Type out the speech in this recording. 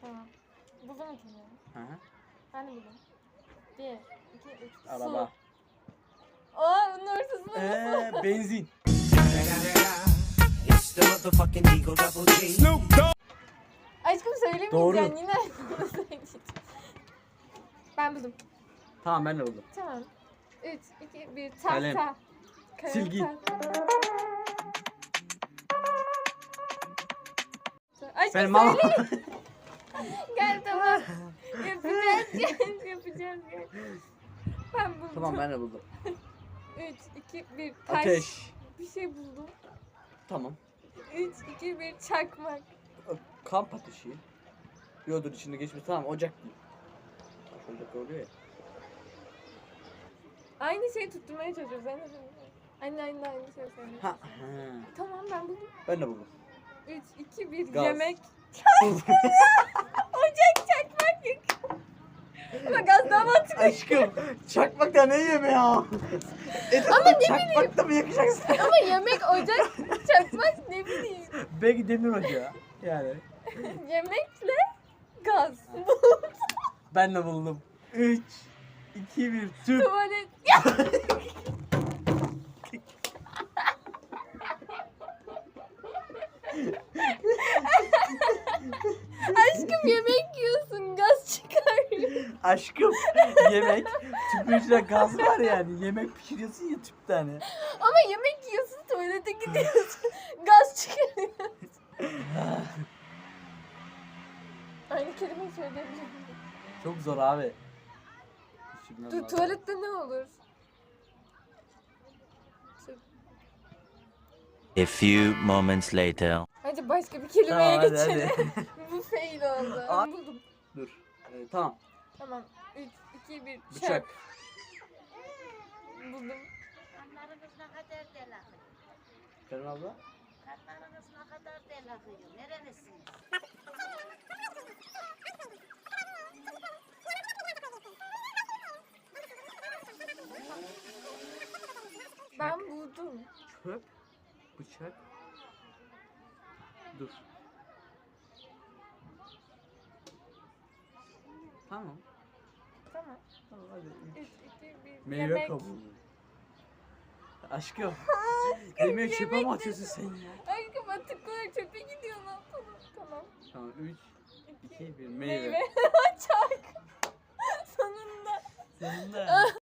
Tamam. Buldum mu kelime? Hı hı. Ben de buldum. Bir, iki, üç. Araba. Su. Aa bunun ortasında Eee benzin. Motherfucking Eagle Double G. Aşkım söylemeyeceksin Doğru. yine. söyleyeceğim. ben buldum. Tamam ben de buldum. Tamam. Üç, iki, bir. Tahta. Kalem. Kalem, Silgi. tahta. Aşkım Benim mal. söyle. Gel tamam. yapacağız gel. Yapacağız gel. Ben buldum. tamam ben de buldum. Üç, iki, bir. Taş. Ateş. Bir şey buldum. Tamam. Üç, iki, bir. Çakmak. Kamp ateşi. Yodur içinde geçmiş. Tamam ocak değil. Taş ocak oluyor ya. Aynı şeyi tutturmaya çalışıyoruz. Aynı. Aynı aynı aynı şey söylüyoruz. Ha. ha. Tamam ben buldum. Ben de buldum. 3, 2, 1 Gaz. yemek. Ocak çakmak yak. Ama gaz daha mantıklı. Aşkım çakmakta ne yeme ya? Ama çakmakta mı yakacaksın? Ama yemek, ocak, çakmak ne bileyim. Belki demir ocağı. Yani. Yemekle gaz. Ben de buldum. 3, 2, 1, tüp. Tuvalet. Aşkım yemek yiyorsun gaz çıkar. Aşkım yemek. Tüpün içinde gaz var yani. Yemek pişiriyorsun ya tüpten. Ama yemek yiyorsun tuvalete gidiyorsun. gaz çıkarıyorsun. Kelimeyi söyleyebilirim. Çok zor abi. Düşünmem Tu- lazım. tuvalette ne olur? A few moments later. Hadi başka bir kelimeye Tamam hadi geçelim. hadi. Bu fail oldu. Aa. Buldum. Dur. Ee, tamam. Tamam. 3, 2, 1. Bıçak. Buldum. Kanlarınız ne kadar del akıyor. Kerem abla. Kanlarınız ne kadar del akıyor. Nerelisiniz? Ben Çöp. Bıçak. Dur. Tamam. Tamam. Tamam hadi. 3, 2, 1. Meyve kabuğu. Aşkım. Yemeği çöpe mi atıyorsun sen ya? Aşkım atık olarak çöpe gidiyor ne yapalım? Tamam. Tamam 3, 2, 2, 1. Meyve. Meyve. Çak. Sonunda. Sonunda.